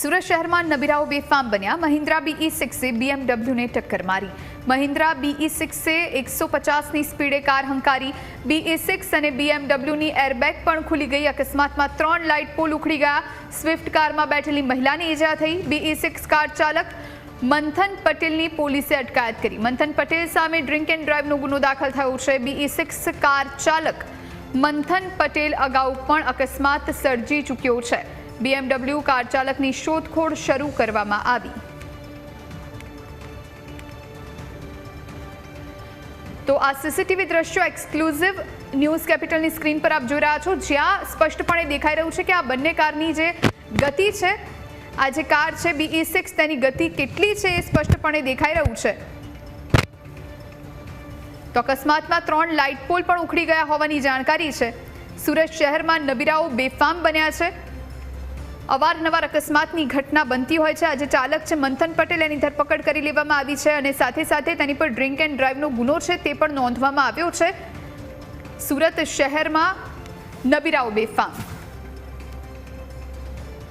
સુરત શહેરમાં નબીરાઓ બેફામ બન્યા. મહિન્દ્રા બીઈ સિક્સે બીએમડબ્લ્યુને ટક્કર મારી. મહિન્દ્રા બીઈ સિક્સે એકસો પચાસની સ્પીડે કાર હંકારી. બીઈ સિક્સ અને બીએમડબ્લ્યુની એરબેગ પણ ખુલી ગઈ. અકસ્માતમાં ત્રણ લાઇટ પોલ ઉખડી ગયા. સ્વિફ્ટ કારમાં બેઠેલી મહિલાને ઈજા થઈ. બીઈ સિક્સ કાર ચાલક મંથન પટેલની પોલીસે અટકાયત કરી. મંથન પટેલ સામે ડ્રિંક એન્ડ ડ્રાઈવનો ગુનો દાખલ થયો છે. બીઈ સિક્સ કાર ચાલક મંથન પટેલ અગાઉ પણ અકસ્માત સર્જી ચૂક્યો છે. બીએમડબ્લ્યુ કાર ચાલકની શોધખોળ શરૂ કરવામાં આવી. તો આ સીસીટીવી દ્રશ્યો એક્સક્લુઝિવ ન્યૂઝ કેપિટલની સ્ક્રીન પર આપ જોઈ રહ્યા છો. જ્યાં સ્પષ્ટપણે દેખાઈ રહ્યું છે કે આ બંને કારની જે ગતિ છે, આ જે કાર છે બીઈ સિક્સ, તેની ગતિ કેટલી છે એ સ્પષ્ટપણે દેખાઈ રહ્યું છે. તો અકસ્માતમાં ત્રણ લાઇટ પોલ પણ ઉખડી ગયા હોવાની જાણકારી છે. સુરત શહેરમાં નબીરાઓ બેફામ બન્યા છે. અવારનવાર અકસ્માતની ઘટના બનતી હોય છે. આજે ચાલક છે મંથન પટેલ, એની ધરપકડ કરી લેવામાં આવી છે અને સાથે સાથે તેની પર ડ્રિંક એન્ડ ડ્રાઈવનો ગુનો છે તે પણ નોંધવામાં આવ્યો છે. સુરત શહેરમાં નબીરાઓ બેફામ